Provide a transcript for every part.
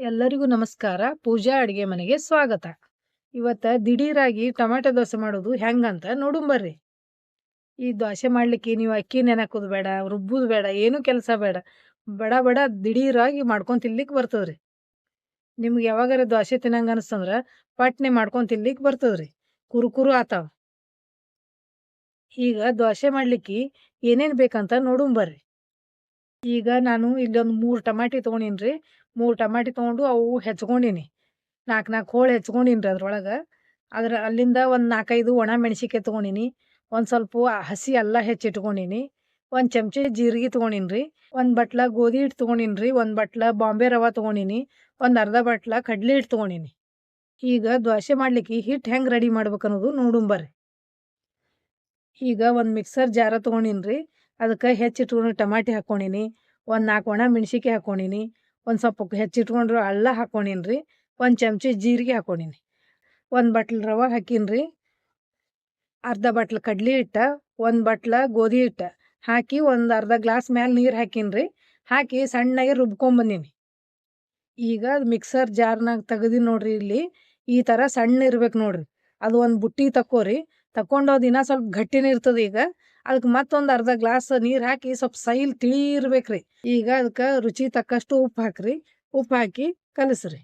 ಎಲ್ಲರಿಗೂ ನಮಸ್ಕಾರ. ಪೂಜಾ ಅಡುಗೆ ಮನೆಗೆ ಸ್ವಾಗತ. ಇವತ್ತ ದಿಢೀರಾಗಿ ಟೊಮೆಟೊ ದೋಸೆ ಮಾಡೋದು ಹೆಂಗಂತ ನೋಡುಂಬರ್ರಿ ಈ ದೋಸೆ ಮಾಡ್ಲಿಕ್ಕೆ ನೀವು ಅಕ್ಕಿ ನೆನಕೋದು ಬೇಡ, ರುಬ್ಬೋದು ಬೇಡ, ಏನೂ ಕೆಲಸ ಬೇಡ. ಬಡ ಬಡ ದಿಢೀರಾಗಿ ಮಾಡ್ಕೊಂಡು ತಿನ್ಲಿಕ್ಕೆ ಬರ್ತದ್ರಿ. ನಿಮ್ಗೆ ಯಾವಾಗಾರ ದೋಸೆ ತಿನ್ನಂಗ ಅನಿಸ್ತಂದ್ರೆ ಪಟ್ನೆ ಮಾಡ್ಕೊಂಡು ತಿನ್ಲಿಕ್ಕೆ ಬರ್ತದ್ರಿ. ಕುರುಕುರು ಆತಾವ. ಈಗ ದೋಸೆ ಮಾಡ್ಲಿಕ್ಕೆ ಏನೇನು ಬೇಕಂತ ನೋಡುಂಬರ್ರಿ ಈಗ ನಾನು ಇಲ್ಲೊಂದು ಮೂರು ಟಮಾಟಿ ತೊಗೊಂಡಿನ್ರಿ. ಮೂರು ಟಮಾಟಿ ತೊಗೊಂಡು ಅವು ಹೆಚ್ಕೊಂಡಿನಿ. ನಾಲ್ಕು ನಾಲ್ಕು ಹೋಳು ಹೆಚ್ಕೊಂಡಿನಿ ರೀ ಅದ್ರೊಳಗೆ. ಅದ್ರ ಅಲ್ಲಿಂದ ಒಂದು ನಾಲ್ಕೈದು ಒಣ ಮೆಣಸಿನ್ಕಾಯಿ ತೊಗೊಂಡಿನಿ. ಒಂದು ಸ್ವಲ್ಪ ಹಸಿ ಅಲ್ಲ ಹೆಚ್ಚಿಟ್ಕೊಂಡಿನಿ. ಒಂದು ಚಮಚ ಜೀರಿಗೆ ತೊಗೊಂಡಿನಿ ರೀ ಒಂದು ಬಟ್ಲ ಗೋಧಿ ಹಿಟ್ಟು ತೊಗೊಂಡಿನಿ ರೀ ಒಂದು ಬಟ್ಲ ಬಾಂಬೆ ರವೆ ತಗೊಂಡಿನಿ. ಒಂದು ಅರ್ಧ ಬಟ್ಲ ಕಡ್ಲೆ ಹಿಟ್ಟು ತೊಗೊಂಡಿನಿ. ಈಗ ದ್ವಾಸೆ ಮಾಡ್ಲಿಕ್ಕೆ ಹಿಟ್ಟು ಹೆಂಗೆ ರೆಡಿ ಮಾಡ್ಬೇಕು ಅನ್ನೋದು ನೋಡುಂಬರ್ರಿ ಈಗ ಒಂದು ಮಿಕ್ಸರ್ ಜಾರ ತೊಗೊಂಡಿನಿ ರೀ ಅದಕ್ಕೆ ಹೆಚ್ಚಿಟ್ಕೊಂಡು ಟಮಾಟಿ ಹಾಕ್ಕೊಂಡಿನಿ ಒಂದು ನಾಲ್ಕು ಒಣ ಮೆಣ್ಸಿನ್ಕಾಯಿ ಹಾಕ್ಕೊಂಡೀನಿ ಒಂದು ಸ್ವಲ್ಪ ಹೆಚ್ಚಿಟ್ಕೊಂಡ್ರು ಅಲ್ಲ ಹಾಕ್ಕೊಂಡಿನಿ ರೀ ಒಂದು ಚಮಚ ಜೀರಿಗೆ ಹಾಕ್ಕೊಂಡಿನಿ ಒಂದು ಬಟ್ಲ್ ರವೆ ಹಾಕೀನಿ ರೀ ಅರ್ಧ ಬಟ್ಲು ಕಡ್ಲಿ ಹಿಟ್ಟು, ಒಂದು ಬಟ್ಲ ಗೋಧಿ ಹಿಟ್ಟು ಹಾಕಿ ಒಂದು ಅರ್ಧ ಗ್ಲಾಸ್ ಮ್ಯಾಲೆ ನೀರು ಹಾಕೀನಿ ರೀ ಹಾಕಿ ಸಣ್ಣಗೆ ರುಬ್ಕೊಂಬಂದೀನಿ ಈಗ ಮಿಕ್ಸರ್ ಜಾರ್ನಾಗ ತೆಗ್ದು ನೋಡ್ರಿ ಇಲ್ಲಿ, ಈ ಥರ ಸಣ್ಣ ಇರ್ಬೇಕು ನೋಡ್ರಿ. ಅದು ಒಂದು ಬುಟ್ಟಿ ತಕ್ಕೋರಿ ತಕೊಂಡು ದಿನ ಸ್ವಲ್ಪ ಗಟ್ಟಿನೇ ಇರ್ತದೆ ಈಗ. ಅದಕ್ಕೆ ಮತ್ತೊಂದು ಅರ್ಧ ಗ್ಲಾಸ್ ನೀರು ಹಾಕಿ ಸ್ವಲ್ಪ ಸೈಲ್ ತಿಳಿ ಇರ್ಬೇಕ್ರಿ ಈಗ ಅದಕ್ಕೆ ರುಚಿ ತಕ್ಕಷ್ಟು ಉಪ್ಪು ಹಾಕ್ರಿ. ಉಪ್ಪು ಹಾಕಿ ಕಲಸ್ರಿ.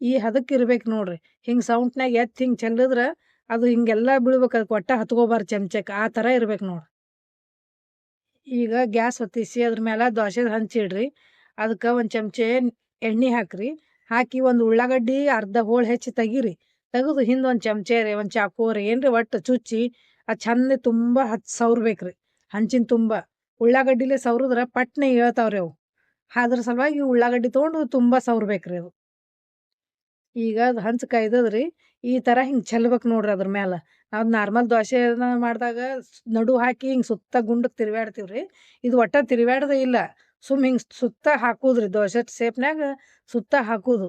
ಈ ಹದಕ್ಕೆ ಇರ್ಬೇಕು ನೋಡ್ರಿ. ಹಿಂಗೆ ಸೌಂಟ್ನಾಗ ಎತ್ತು ಹಿಂಗೆ ಚೆಲ್ಲಿದ್ರೆ ಅದು ಹಿಂಗೆಲ್ಲ ಬೀಳ್ಬೇಕು. ಅದಕ್ಕೆ ಒಟ್ಟ ಹತ್ಕೋಬಾರ್ದು ಚಮಚಕ್ಕೆ. ಆ ಥರ ಇರ್ಬೇಕು ನೋಡ್ರಿ. ಈಗ ಗ್ಯಾಸ್ ಹೊತ್ತಿಸಿ ಅದ್ರ ಮೇಲೆ ದೋಸೆ ಹಂಚಿಡ್ರಿ ಅದಕ್ಕೆ ಒಂದು ಚಮಚೆ ಎಣ್ಣೆ ಹಾಕ್ರಿ. ಹಾಕಿ ಒಂದು ಉಳ್ಳಾಗಡ್ಡಿ ಅರ್ಧ ಹೋಳು ಹೆಚ್ಚಿ ತೆಗೀರಿ. ತೆಗೆದು ಹಿಂದೆ ಒಂದು ಚಮಚೆ ರೀ ಒಂದು ಚಾಕು ರೀ ಏನು ರೀ ಒಟ್ಟು ಚುಚ್ಚಿ, ಅದು ಚಂದ ತುಂಬ ಹತ್ತು ರೀ ಹಂಚಿನ ತುಂಬ. ಉಳ್ಳಾಗಡ್ಡಿಲೆ ಸವ್ರಿದ್ರೆ ಪಟ್ನೆ ಹೇಳ್ತಾವ್ರಿ ಅವು. ಅದ್ರ ಸಲುವಾಗಿ ಉಳ್ಳಾಗಡ್ಡಿ ತೊಗೊಂಡು ತುಂಬ ರೀ ಅದು. ಈಗ ಅದು ಹಂಚು ಕಾಯ್ದದ್ರಿ, ಈ ಥರ ಹಿಂಗೆ ಚೆಲ್ಬೇಕು ನೋಡ್ರಿ ಅದ್ರ ಮೇಲೆ ನಾವು ನಾರ್ಮಲ್ ದೋಸೆ ಮಾಡಿದಾಗ ನಡು ಹಾಕಿ ಹಿಂಗೆ ಸುತ್ತ ಗುಂಡಕ್ಕೆ ರೀ ಇದು ಒಟ್ಟ ತಿರುವಾಡ್ದೆ ಇಲ್ಲ. ಸುಮ್ಮ ಹಿಂಗೆ ಸುತ್ತ ಹಾಕೋದ್ರಿ ದೋಸೆ ಸೇಪ್ನ್ಯಾಗ ಸುತ್ತ ಹಾಕುದು.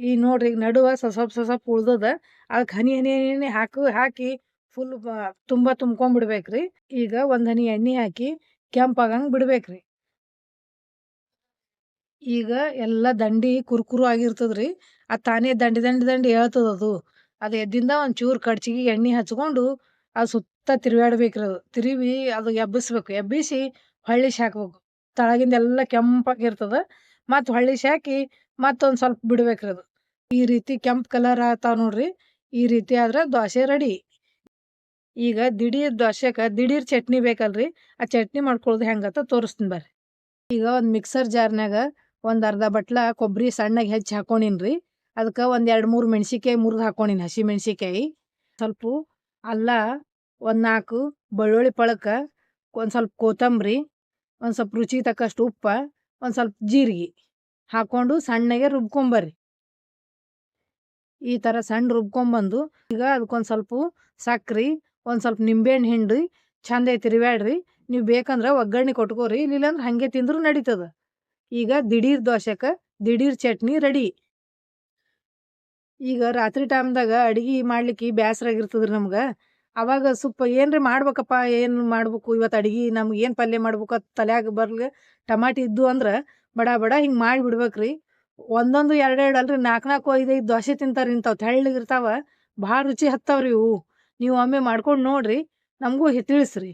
ಈ ನೋಡ್ರಿ ಈಗ ನಡುವ ಸ್ವಲ್ಪ ಸ್ವಲ್ಪ ಉಳ್ದದ ಅದಕ್ಕೆ ಹನಿ ಹನಿ ಹನಿ ಹಾಕು, ಹಾಕಿ ಫುಲ್ ತುಂಬ ತುಂಬ್ಕೊಂಡ್ಬಿಡ್ಬೇಕ್ರಿ. ಈಗ ಒಂದು ಹನಿ ಎಣ್ಣೆ ಹಾಕಿ ಕೆಂಪಾಗಂಗೆ ಬಿಡ್ಬೇಕ್ರಿ. ಈಗ ಎಲ್ಲ ದಂಡಿ ಕುರ್ಕುರು ಆಗಿರ್ತದ್ರಿ, ಅದು ತಾನೇ ದಂಡಿ ದಂಡಿ ದಂಡಿ ಅದು. ಅದು ಎದ್ದಿಂದ ಒಂದು ಚೂರು ಕಡ್ಚಿಗೆ ಎಣ್ಣೆ ಹಚ್ಕೊಂಡು ಅದು ಸುತ್ತ ತಿರುಗಾಡ್ಬೇಕ್ರಿ ಅದು. ತಿರುವಿ ಅದು ಎಬ್ಬಿಸ್ಬೇಕು. ಎಬ್ಬಿಸಿ ಹೊಳ್ಳಿ ಹಾಕ್ಬೇಕು ತಳಗಿಂದ ಎಲ್ಲ ಕೆಂಪಾಗಿರ್ತದ ಮತ್ತು ಹೊಳ್ಳಿ ಹಾಕಿ ಮತ್ತೊಂದು ಸ್ವಲ್ಪ ಬಿಡ್ಬೇಕ್ರಿ ಅದು. ಈ ರೀತಿ ಕೆಂಪು ಕಲರ್ ಆಗ್ತಾವ ನೋಡ್ರಿ. ಈ ರೀತಿ ಆದ್ರೆ ದೋಸೆ ರೆಡಿ. ಈಗ ದಿಢೀರ್ ದೋಸೆಗೆ ದಿಢೀರ್ ಚಟ್ನಿ ಬೇಕಲ್ರಿ. ಆ ಚಟ್ನಿ ಮಾಡ್ಕೊಳ್ಳೋದು ಹೆಂಗತ್ತ ತೋರಿಸ್ತೀನಿ ಬರ್ರಿ. ಈಗ ಒಂದು ಮಿಕ್ಸರ್ ಜಾರ್ನಾಗ ಒಂದು ಅರ್ಧ ಬಟ್ಲ ಕೊಬ್ಬರಿ ಸಣ್ಣಗೆ ಹೆಚ್ಚಿ ಹಾಕೊಂಡಿನ್ರಿ. ಅದಕ್ಕೆ ಒಂದು ಎರಡು ಮೂರು ಮೆಣ್ಸಿಕಾಯಿ ಮುರಿದು ಹಾಕೊಂಡಿನಿ, ಹಸಿ ಮೆಣ್ಸಿಕಾಯಿ ಸ್ವಲ್ಪ ಅಲ್ಲ ಒಂದು ನಾಲ್ಕು ಬೆಳ್ಳುಳ್ಳಿ ಪಳಕ, ಒಂದು ಸ್ವಲ್ಪ ಕೊತ್ತಂಬರಿ, ಒಂದು ಸ್ವಲ್ಪ ರುಚಿ ತಕ್ಕಷ್ಟು ಉಪ್ಪ, ಒಂದು ಸ್ವಲ್ಪ ಜೀರಿಗೆ ಹಾಕ್ಕೊಂಡು ಸಣ್ಣಗೆ ರುಬ್ಕೊಂಬರ್ರಿ ಈ ಥರ ಸಣ್ಣ ರುಬ್ಕೊಂಬಂದು, ಈಗ ಅದಕ್ಕೊಂದು ಸ್ವಲ್ಪ ಸಕ್ರೆ, ಒಂದು ಸ್ವಲ್ಪ ನಿಂಬೆಹಣ್ಣು ಹಿಂಡಿ ಚಂದ ಐತಿ ತಿರುವ್ಯಾಡ್ರಿ ನೀವು ಬೇಕಂದ್ರೆ ಒಗ್ಗರಣೆ ಕೊಟ್ಕೋರಿ, ಇಲ್ಲಿಲ್ಲಂದ್ರೆ ಹಾಗೆ ತಿಂದರೂ ನಡೀತದ. ಈಗ ದಿಢೀರ್ ದೋಸೆಕ ದಿಢೀರ್ ಚಟ್ನಿ ರೆಡಿ. ಈಗ ರಾತ್ರಿ ಟೈಮ್ದಾಗ ಅಡುಗೆ ಮಾಡ್ಲಿಕ್ಕೆ ಬೇಸರಾಗಿರ್ತದ್ರಿ ನಮ್ಗೆ. ಅವಾಗ ಸ್ವಲ್ಪ ಏನ್ರಿ ಮಾಡ್ಬೇಕಪ್ಪ, ಏನು ಮಾಡ್ಬೇಕು? ಇವತ್ತು ಅಡುಗೆ ನಮ್ಗೆ ಏನು ಪಲ್ಯ ಮಾಡ್ಬೇಕು ಅದು ತಲೆಯಾಗ ಬರ್ಲಿ ಟಮಾಟಿ ಇದ್ದು ಅಂದ್ರೆ ಬಡ ಬಡ ಹಿಂಗೆ ಮಾಡಿ ಬಿಡ್ಬೇಕ್ರಿ. ಒಂದೊಂದು ಎರಡೆರಡು ಅಲ್ರಿ ನಾಲ್ಕು ನಾಲ್ಕು ಐದೈದು ದೋಸೆ ತಿಂತಾರೆ ಇಂಥವು ತೆಳ್ಳಗಿರ್ತಾವ ಭಾಳ ರುಚಿ ಹತ್ತವ್ರಿ ಇವು. ನೀವು ಒಮ್ಮೆ ಮಾಡ್ಕೊಂಡು ನೋಡ್ರಿ, ನಮಗೂ ತಿಳಿಸ್ರಿ